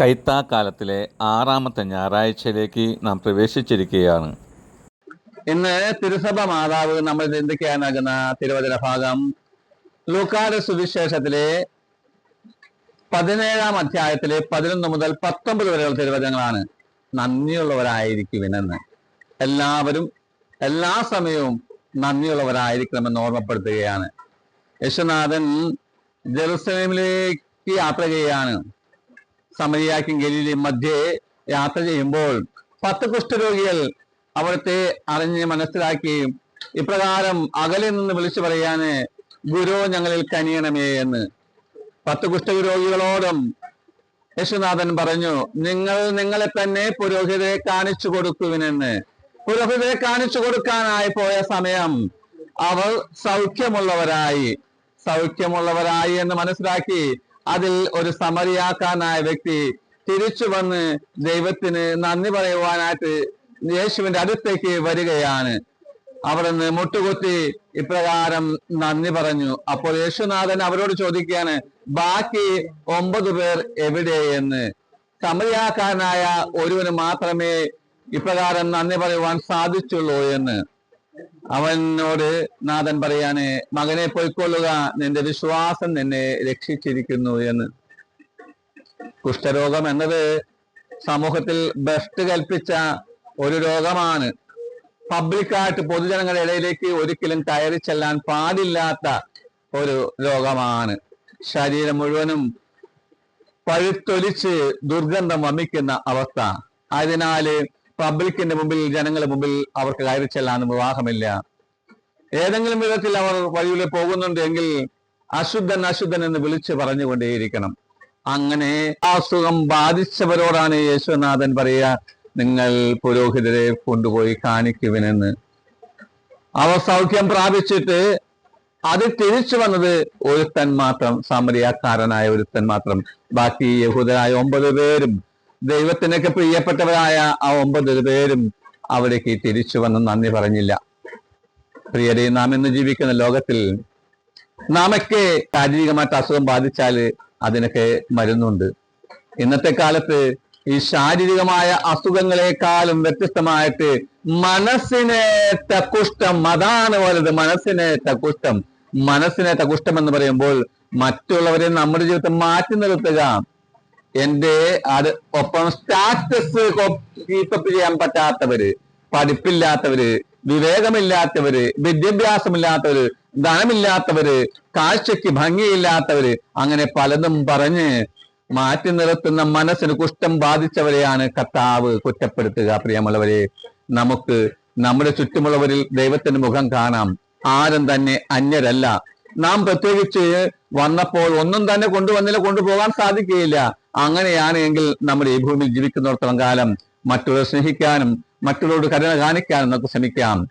കൈത്താക്കാലത്തിലെ ആറാമത്തെ ഞായറാഴ്ചയിലേക്ക് നാം പ്രവേശിച്ചിരിക്കുകയാണ്. ഇന്ന് തിരുസഭ മാതാവ് നമ്മൾ ചിന്തിക്കാൻ നൽകുന്ന തിരുവചന ഭാഗം ലൂക്കാട് സുവിശേഷത്തിലെ പതിനേഴാം അധ്യായത്തിലെ പതിനൊന്ന് മുതൽ പത്തൊമ്പത് വരെയുള്ള തിരുവചനങ്ങളാണ്. നന്ദിയുള്ളവരായിരിക്കുമെന്ന് എല്ലാവരും എല്ലാ സമയവും നന്ദിയുള്ളവരായിരിക്കണമെന്ന് ഓർമ്മപ്പെടുത്തുകയാണ്. യശുനാഥൻ ജെറുസലേമിലേക്ക് യാത്ര ചെയ്യുകയാണ്. സമരിയാക്കും ഗലീലയും മധ്യേ യാത്ര ചെയ്യുമ്പോൾ പത്ത് കുഷ്ഠരോഗികൾ അവിടുത്തെ അറിഞ്ഞ് മനസ്സിലാക്കുകയും ഇപ്രകാരം അകലെ നിന്ന് വിളിച്ചു പറയാന് ഗുരു ഞങ്ങളിൽ കനിയണമേ എന്ന്. പത്ത് കുഷ്ഠരോഗികളോടും യേശുനാഥൻ പറഞ്ഞു നിങ്ങൾ നിങ്ങളെ തന്നെ പുരോഹിതരെ കാണിച്ചു കൊടുക്കുവിനെന്ന്. പുരോഹിതരെ കാണിച്ചു കൊടുക്കാനായി പോയ സമയം അവർ സൗഖ്യമുള്ളവരായി. സൗഖ്യമുള്ളവരായി എന്ന് മനസ്സിലാക്കി അതിൽ ഒരു സമരിയാക്കാനായ വ്യക്തി തിരിച്ചു വന്ന് ദൈവത്തിന് നന്ദി പറയുവാനായിട്ട് യേശുവിന്റെ അടുത്തേക്ക് വരികയാണ്. അവിടെ നിന്ന് മുട്ടുകുത്തി ഇപ്രകാരം നന്ദി പറഞ്ഞു. അപ്പോൾ യേശുനാഥൻ അവരോട് ചോദിക്കുകയാണ് ബാക്കി ഒമ്പത് പേർ എവിടെയെന്ന്? സമരിയാക്കാനായ ഒരുവന് മാത്രമേ ഇപ്രകാരം നന്ദി പറയുവാൻ സാധിച്ചുള്ളൂ എന്ന്. അവനോട് നാഥൻ പറയാണ് മകനെ പൊയ്ക്കൊള്ളുക നിന്റെ വിശ്വാസം നിന്നെ രക്ഷിച്ചിരിക്കുന്നു എന്ന്. കുഷ്ഠരോഗം എന്നത് സമൂഹത്തിൽ ബെസ്റ്റ് കൽപ്പിച്ച ഒരു രോഗമാണ്. പബ്ലിക്കായിട്ട് പൊതുജനങ്ങളുടെ ഇടയിലേക്ക് ഒരിക്കലും കയറി ചെല്ലാൻ പാടില്ലാത്ത ഒരു രോഗമാണ്. ശരീരം മുഴുവനും പഴുത്തൊലിച്ച് ദുർഗന്ധം വമിക്കുന്ന അവസ്ഥ. അതിനാല് പബ്ലിക്കിന്റെ മുമ്പിൽ ജനങ്ങളുടെ മുമ്പിൽ അവർക്ക് കയറി ചെല്ലാൻ വിവാഹമില്ല. ഏതെങ്കിലും വിധത്തിൽ അവർ വഴിയിലെ പോകുന്നുണ്ടെങ്കിൽ അശുദ്ധൻ അശുദ്ധൻ എന്ന് വിളിച്ച് പറഞ്ഞുകൊണ്ടേയിരിക്കണം. അങ്ങനെ അസുഖം ബാധിച്ചവരോടാണ് യേശുനാഥൻ പറയുക നിങ്ങൾ പുരോഹിതരെ കൊണ്ടുപോയി കാണിക്കുവിനെന്ന്. അവർ സൗഖ്യം പ്രാപിച്ചിട്ട് അത് തിരിച്ചു വന്നത് ഒരുത്തൻ മാത്രം സാമരിയാക്കാരനായ ഒരുത്തൻ മാത്രം. ബാക്കി യഹൂദരായ ഒമ്പത് പേരും ദൈവത്തിനൊക്കെ പ്രിയപ്പെട്ടവരായ ആ ഒമ്പത് പേരും അവിടേക്ക് തിരിച്ചു വന്ന് നന്ദി പറഞ്ഞില്ല. പ്രിയരെ നാം ഇന്ന് ജീവിക്കുന്ന ലോകത്തിൽ നാമൊക്കെ ശാരീരികമായിട്ട് അസുഖം ബാധിച്ചാൽ അതിനൊക്കെ മരുന്നുണ്ട്. ഇന്നത്തെ കാലത്ത് ഈ ശാരീരികമായ അസുഖങ്ങളെക്കാളും വ്യത്യസ്തമായിട്ട് മനസ്സിനെ തക്കുഷ്ടം അതാണ് പോലത് മനസ്സിനെ തക്കുഷ്ടം മനസ്സിനെ തകുഷ്ടം എന്ന് പറയുമ്പോൾ മറ്റുള്ളവരെ നമ്മുടെ ജീവിതത്തെ മാറ്റി നിർത്തുക എന്റെ ഒപ്പം സ്റ്റാറ്റസ് കീപ്പപ്പ് ചെയ്യാൻ പറ്റാത്തവര് പഠിപ്പില്ലാത്തവര് വിവേകമില്ലാത്തവര് വിദ്യാഭ്യാസമില്ലാത്തവര് ധനമില്ലാത്തവര് കാഴ്ചയ്ക്ക് ഭംഗിയില്ലാത്തവര് അങ്ങനെ പലതും പറഞ്ഞ് മാറ്റി നിർത്തുന്ന മനസ്സിന് കുഷ്ഠം ബാധിച്ചവരെയാണ് കർത്താവ് കുറ്റപ്പെടുത്തുക. പ്രിയമുള്ളവരെ നമുക്ക് നമ്മുടെ ചുറ്റുമുള്ളവരിൽ ദൈവത്തിന്റെ മുഖം കാണാം. ആരും തന്നെ അന്യരല്ല. നാം പ്രത്യേകിച്ച് വന്നപ്പോൾ ഒന്നും തന്നെ കൊണ്ടുവന്നില്ല കൊണ്ടുപോകാൻ സാധിക്കുകയില്ല. അങ്ങനെയാണ് എങ്കിൽ നമ്മൾ ഈ ഭൂമിയിൽ ജീവിക്കുന്നിടത്തോളം കാലം. മറ്റുള്ളവരെ സ്നേഹിക്കാനും മറ്റുള്ളവരോട് കരുണ കാണിക്കാനും നമുക്ക് ശ്രമിക്കാം.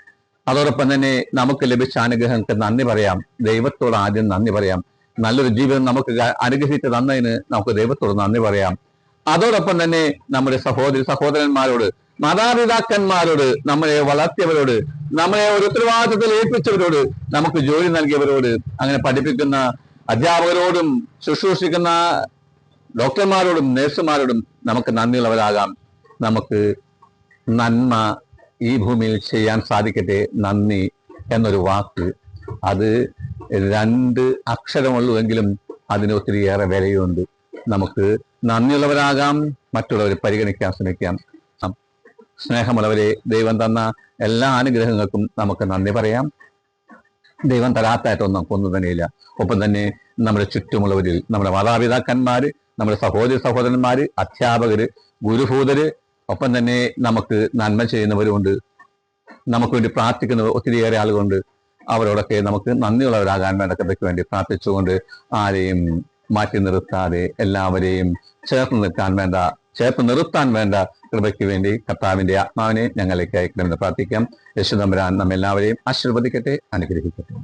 അതോടൊപ്പം തന്നെ നമുക്ക് ലഭിച്ച അനുഗ്രഹങ്ങൾക്ക് നന്ദി പറയാം. ദൈവത്തോട് ആദ്യം നന്ദി പറയാം. നല്ലൊരു ജീവിതം നമുക്ക് അനുഗ്രഹിച്ച് തന്നതിന് നമുക്ക് ദൈവത്തോട് നന്ദി പറയാം. അതോടൊപ്പം തന്നെ നമ്മുടെ സഹോദരി സഹോദരന്മാരോട് മാതാപിതാക്കന്മാരോട് നമ്മളെ വളർത്തിയവരോട് നമ്മളെ ഒരു ഉത്തരവാദിത്തത്തിൽ ഏൽപ്പിച്ചവരോട് നമുക്ക് ജോലി നൽകിയവരോട് അങ്ങനെ പഠിപ്പിക്കുന്ന അധ്യാപകരോടും ശുശ്രൂഷിക്കുന്ന ഡോക്ടർമാരോടും നഴ്സുമാരോടും നമുക്ക് നന്ദിയുള്ളവരാകാം. നമുക്ക് നന്മ ഈ ഭൂമിയിൽ ചെയ്യാൻ സാധിക്കട്ടെ നന്ദി എന്നൊരു വാക്ക്. അത് രണ്ട് അക്ഷരമുള്ളുവെങ്കിലും അതിന് ഒത്തിരിയേറെ വിലയുണ്ട്. നമുക്ക് നന്ദിയുള്ളവരാകാം മറ്റുള്ളവരെ പരിഗണിക്കാൻ ശ്രമിക്കാം. സ്നേഹമുള്ളവരെ ദൈവം തന്ന എല്ലാ അനുഗ്രഹങ്ങൾക്കും നമുക്ക് നന്ദി പറയാം. ദൈവം തരാത്തായിട്ടൊന്നും നമുക്കൊന്നും തന്നെയില്ല. ഒപ്പം തന്നെ നമ്മുടെ ചുറ്റുമുള്ളവരിൽ നമ്മുടെ മാതാപിതാക്കന്മാര് നമ്മുടെ സഹോദര സഹോദരന്മാര് അധ്യാപകര് ഗുരുഭൂതര് ഒപ്പം തന്നെ നമുക്ക് നന്മ ചെയ്യുന്നവരുമുണ്ട്. നമുക്ക് വേണ്ടി പ്രാർത്ഥിക്കുന്നവർ ഒത്തിരിയേറെ ആളുകളുണ്ട്. അവരോടൊക്കെ നമുക്ക് നന്ദിയുള്ളവരാകാൻ വേണ്ട കൃപയ്ക്ക് വേണ്ടി പ്രാർത്ഥിച്ചുകൊണ്ട് ആരെയും മാറ്റി നിർത്താതെ എല്ലാവരെയും ചേർത്ത് നിൽക്കാൻ വേണ്ട ചേർത്ത് നിർത്താൻ വേണ്ട കൃപയ്ക്ക് വേണ്ടി കർത്താവിന്റെ ആത്മാവിനെ ഞങ്ങളിലേക്ക് അയക്കണമെന്ന് പ്രാർത്ഥിക്കാം. യശുദമ്പരാൻ നമ്മെല്ലാവരെയും ആശീർവദിക്കട്ടെ അനുഗ്രഹിക്കട്ടെ.